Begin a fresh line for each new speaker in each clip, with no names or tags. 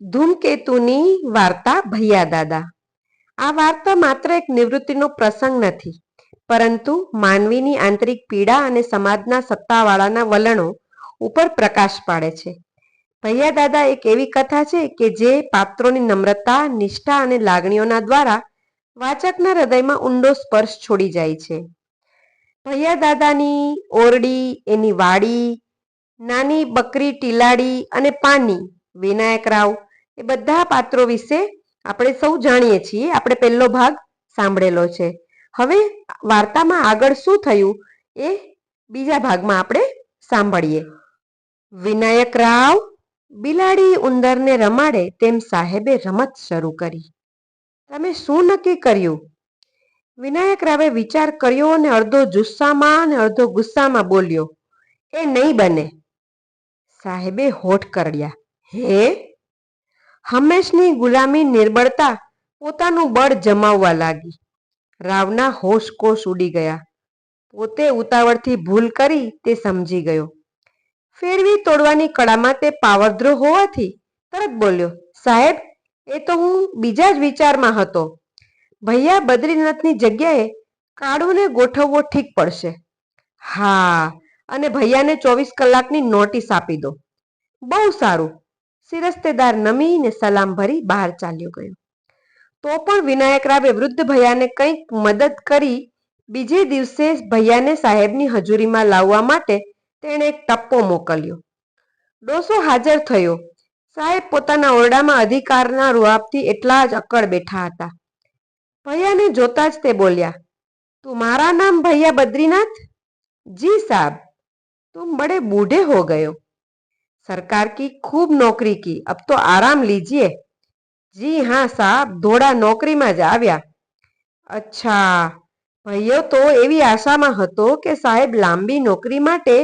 ધૂમકેતુની વાર્તા ભૈયા દાદા. આ વાર્તા માત્ર એક નિવૃત્તિનો પ્રસંગ નથી, પરંતુ માનવીની આંતરિક પીડા અને સમાજના સત્તાવાળાના વલણો ઉપર પ્રકાશ પાડે છે. ભૈયા દાદા એક એવી કથા છે કે જે પાત્રોની નમ્રતા, નિષ્ઠા અને લાગણીઓના દ્વારા વાચકના હૃદયમાં ઊંડો સ્પર્શ છોડી જાય છે. ભૈયા દાદાની ઓરડી, એની વાડી, નાની બકરી ટીલાડી અને પાની, વિનાયક રાવ એ બધા પાત્રો વિશે આપણે સૌ જાણીએ છીએ. આપણે પહેલો ભાગ સાંભળેલો છે. હવે વાર્તામાં આગળ શું થયું એ બીજા ભાગમાં આપણે સાંભળીએ. વિનાયક રાવ બિલાડી ઉંદરને રમાડે તેમ સાહેબે રમત શરૂ કરી. તમે શું નક્કી કર્યું? વિનાયક રાવે વિચાર કર્યો અને અડધો જુસ્સામાં અને અડધો ગુસ્સામાં બોલ્યો, એ નહીં બને. સાહેબે હોઠ કરડ્યા, હે હંમેશની ગુલામી નિર્બળતા પોતાનું બળ જમાવવા લાગી. રાવના હોશ કોશ ઉડી ગયા. પોતે ઉતાવળથી ભૂલ કરી તે સમજી ગયો. ફેરવી તોડવાની કળામાં તે પાવરધ્રો હોવાથી તરત બોલ્યો, સાહેબ, એ તો હું બીજા જ વિચારમાં હતો. ભૈયા બદ્રીનાથની જગ્યાએ કાળુને ગોઠવવો ઠીક પડશે. હા, અને ભૈયાને ચોવીસ કલાકની નોટિસ આપી દો. બહુ સારું. સિરસ્તેદાર નમીને સલામ ભરી બહાર ચાલ્યો ગયો. તો પણ વિનાયક રાવે વૃદ્ધ ભૈયાને કંઈક મદદ કરી બીજે દિવસે ભૈયાને સાહેબની હજુરીમાં લાવવા માટે તેણે એક ટપ્પો મોકલ્યો. ડોસો હાજર થયો. સાહેબ પોતાના ઓરડામાં અધિકારના રૂઆપથી એટલા જ અકળ બેઠા હતા. ભૈયાને જોતા જ તે બોલ્યા, તું મારા નામ ભૈયા બદ્રીનાથ? જી સાહેબ. તું બડે બૂઢે હો ગયો. सरकार की खूब नौकरी की अब तो आराम लीजिए जी हाँ साहब ધોળા નોકરીમાં જ આવ્યા અચ્છા ભૈયો તો એવી આશામાં હતો કે સાહેબ લાંબી નોકરી માટે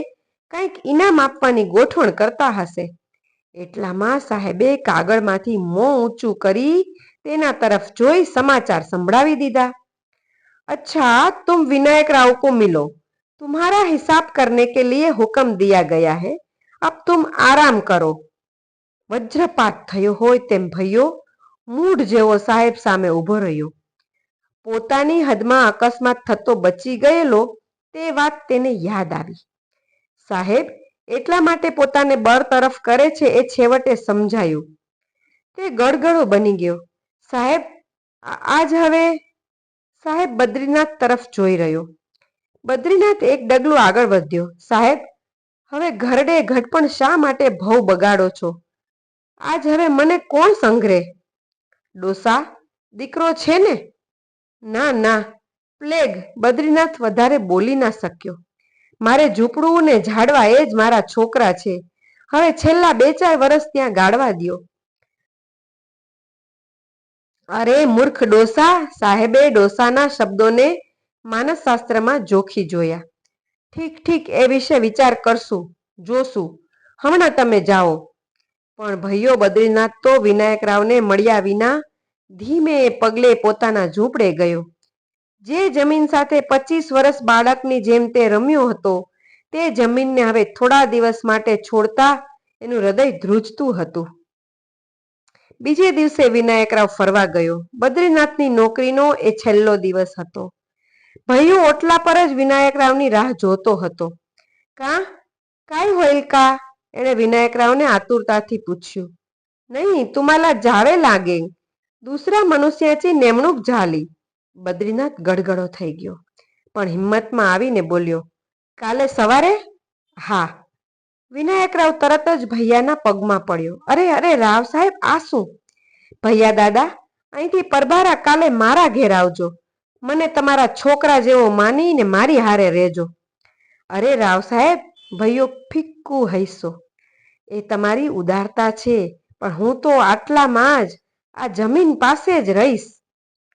કંઈક ઇનામ આપવાની ગોઠવણ કરતા હશે એટલામાં સાહેબે કાગળમાંથી મોં ઊંચું કરી તેના તરફ જોઈ સમાચાર સંભળાવી દીધા अच्छा तुम विनायक राव को मिलो तुम्हारा हिसाब करने के लिए हुक्म दिया गया है અબ તુમ આરામ કરો. વજ્રપાત થયો હોય તેમ ભૈયો, મૂઢ જેવો સાહેબ સામે ઊભો રહ્યો. પોતાની હદમાં અકસ્માત થતો બચી ગયેલો તે વાત તેને યાદ આવી. સાહેબ, એટલા માટે પોતાને બળ તરફ કરે છે એ છેવટે સમજાયું. તે ગળગળો બની ગયો. સાહેબ આજ હવે સાહેબ બદ્રીનાથ તરફ જોઈ રહ્યો. બદ્રીનાથ એક ડગલું આગળ વધ્યો. સાહેબ હવે ઘરડે ઘટપણ શા માટે ભવ બગાડો છો? આજ હવે મને કોણ સંઘરે? ડોસા, દીકરો છે ને? ના ના, પ્લેગ બદ્રીનાથ વધારે બોલી ના શક્યો. મારે ઝૂંપડું ને ઝાડવા એ જ મારા છોકરા છે. હવે છેલ્લા બે ચાર વર્ષ ત્યાં ગાળવા દ્યો. અરે મૂર્ખ ડોસા, સાહેબે ડોસાના શબ્દોને માનસશાસ્ત્રમાં જોખી જોયા. ઠીક ઠીક, એ વિશે વિચાર કરશું, જોશું. હમણાં તમે જાઓ. પણ ભૈયો બદ્રીનાથ તો વિનાયક રાવને મળ્યા વિના ધીમે પગલે પોતાના ઝૂંપડે ગયો. જે જમીન સાથે પચીસ વર્ષ બાળકની જેમ તે રમ્યો હતો, તે જમીનને હવે થોડા દિવસ માટે છોડતા એનું હૃદય ધ્રુજતું હતું. બીજે દિવસે વિનાયકરાવ ફરવા ગયો. બદ્રીનાથની નોકરીનો એ છેલ્લો દિવસ હતો. ભૈયું ઓટલા પર જ વિનાયક રાવની રાહ જોતો હતો. કા? કાંઈ હોય કા? એણે વિનાયકરાવને આતુરતાથી પૂછ્યું. નહીં તુમાલા જાવે લાગે. દુસરા મનુષ્યાची નેમણૂક ઝાલી. બદ્રીનાથ ગડગડો થઈ ગયો. પણ હિંમતમાં આવીને બોલ્યો, કાલે સવારે? હા. વિનાયક રાવ તરત જ ભૈયાના પગમાં પડ્યો. અરે અરે, રાવ સાહેબ, આ શું? ભૈયા દાદા, અહીંથી પરભારા કાલે મારા ઘેર આવજો. મને તમારા છોકરા જેવો માનીને મારી હારે રહેજો. અરે રાવ સાહેબ, ભૈયો ફિક્કું હૈસો. એ તમારી ઉદારતા છે, પણ હું તો આટલામાં જ આ જમીન પાસે જ રહીશ.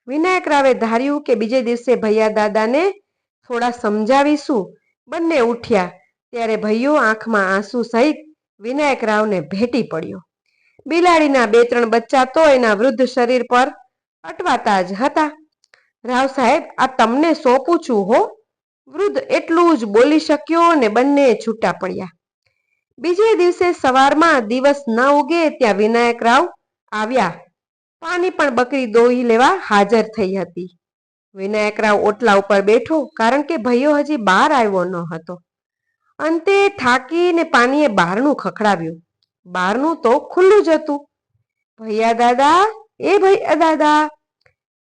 વિનાયક રાવે ધાર્યું કે બીજે દિવસે ભૈયા દાદાને થોડા સમજાવીશું. બંને ઉઠ્યા, ત્યારે ભૈયો આંખમાં આંસુ સહિત વિનાયક રાવને ભેટી પડ્યો. બિલાડીના બે ત્રણ બચ્ચા તો એના વૃદ્ધ શરીર પર અટવાતા જ હતા. રાવ સાહેબ, આ તમને સોંપું છું હો. વૃદ્ધ એટલું જ બોલી શક્યો ને બંને છૂટા પડ્યા. બીજે દિવસે સવારમાં દિવસ ન ઉગે ત્યાં વિનાયક રાવ આવ્યા. પાણી પણ બકરી દોહી લેવા હાજર થઈ હતી. વિનાયકરાવ ઓટલા ઉપર બેઠો કારણ કે ભૈયો હજી બહાર આવ્યો ન હતો. અંતે થાકીને પાણીએ બહારનું ખખડાવ્યું. બહારનું તો ખુલ્લું જ હતું. ભૈયા દાદા, એ ભૈયા દાદા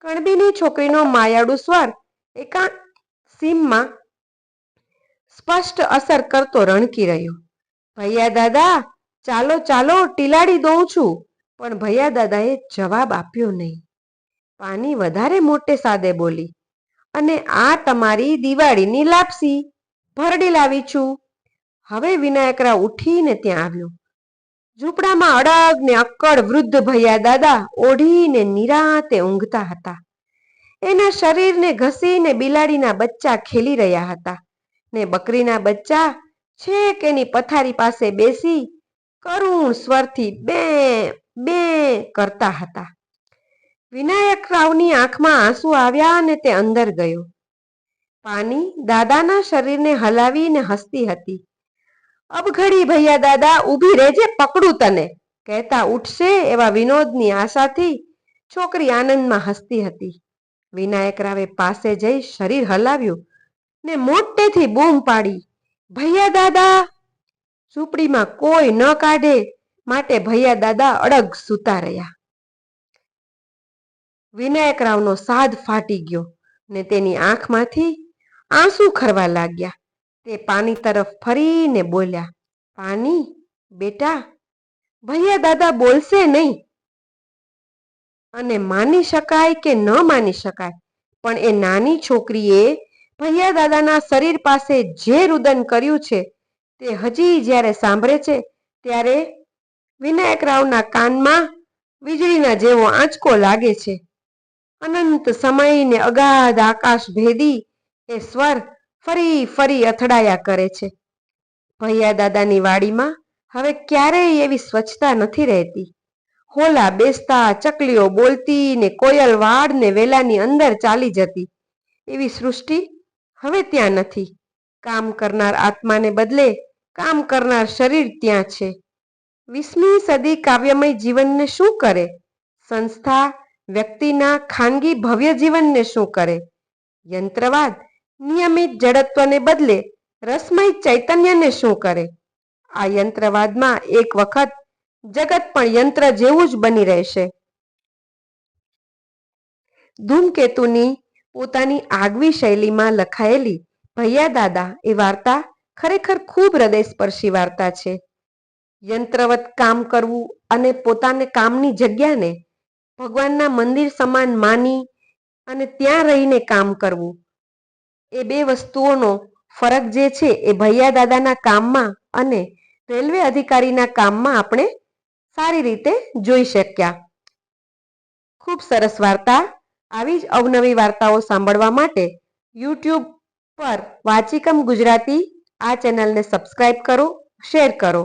કણબીની છોકરીનો માયાળુ સ્વર એકા સીમમાં સ્પષ્ટ અસર કરતો રણકી રહ્યો. ભૈયા દાદા, ચાલો ચાલો, ટીલાડી દઉં છું. પણ ભૈયા દાદાએ જવાબ આપ્યો નહીં. પાની વધારે મોટે સાદે બોલી, અને આ તમારી દિવાળીની લાપસી. ભરડી લાવી છું. હવે વિનાયકરા ઉઠીને ત્યાં આવ્યો. ઝૂંપડામાં અડગ ને અક્કડ વૃદ્ધ ભૈયા દાદા ઓઢીને નિરાતે ઊંઘતા હતા. એના શરીરને ઘસીને બિલાડીના બચ્ચા ખેલી રહ્યા હતા ને બકરીના બચ્ચા છેક એની પથારી પાસે બેસી કરુણ સ્વરથી બે બે કરતા હતા. વિનાયક રાવની આંખમાં આંસુ આવ્યા અને તે અંદર ગયો. પાની દાદાના શરીરને હલાવીને હસતી હતી. અબઘડી ભૈયા દાદા, ઊભી રહેજે, પકડું તને. કહેતા ઉઠશે એવા વિનોદની આશાથી છોકરી આનંદમાં હસતી હતી. વિનાયક રાવે પાસે જઈ શરીર હલાવ્યું ને મોટેથી બૂમ પાડી. ભૈયા દાદા! ઝૂંપડીમાં કોઈ ન કાઢે માટે ભૈયા દાદા અડગ સૂતા રહ્યા. વિનાયક રાવનો સાદ ફાટી ગયો ને તેની આંખમાંથી આંસુ ખરવા લાગ્યા. તે પાણી તરફ ફરીને બોલ્યા, પાણી, બેટા, ભૈયા દાદા બોલશે નહીં. અને માની શકાય કે ન માની શકાય, પણ એ નાની છોકરીએ ભૈયા દાદાના શરીર પાસે જે રુદન કર્યું છે તે હજી જ્યારે સાંભળે છે, ત્યારે વિનાયકરાવના કાનમાં વીજળીના જેવો આંચકો લાગે છે. અનંત સમયને અગાધ આકાશ ભેદી એ સ્વર ફરી ફરી અથડાયા કરે છે. ભૈયા દાદાની વાડીમાં હવે ક્યારેય એવી સ્વચ્છતા નથી રહેતી. હોલા બેસતા, ચકલીઓ બોલતી ને કોયલ વાડ ને વેલાની અંદર ચાલી જતી. એવી સૃષ્ટિ હવે ત્યાં નથી. કામ કરનાર આત્માને બદલે કામ કરનાર શરીર ત્યાં છે. વીસમી સદી કાવ્યમય જીવનને શું કરે? સંસ્થા, વ્યક્તિના ખાનગી ભવ્ય જીવનને શું કરે? યંત્રવાદ નિયમિત જડત્વને બદલે રસમય ચૈતન્યને શું કરે? આ યંત્રવાદમાં એક વખત જગત પણ યંત્ર જેવું જ બની રહેશે. ધૂમકેતુની પોતાની આગવી શૈલીમાં લખાયેલી ભૈયા દાદા એ વાર્તા ખરેખર ખૂબ હૃદયસ્પર્શી વાર્તા છે. યંત્રવત કામ કરવું અને પોતાને કામની જગ્યાને ભગવાનના મંદિર સમાન માની અને ત્યાં રહીને કામ કરવું એ બે વસ્તુઓનો ફરક જે છે એ ભૈયા દાદાના કામમાં અને રેલવે અધિકારીના કામમાં આપણે સારી રીતે જોઈ શક્યા. ખૂબ સરસ વાર્તા, આવી જ અવનવી વાર્તાઓ સાંભળવા માટે યુટ્યુબ પર વાચિકમ ગુજરાતી આ ચેનલને સબસ્ક્રાઇબ કરો, શેર કરો.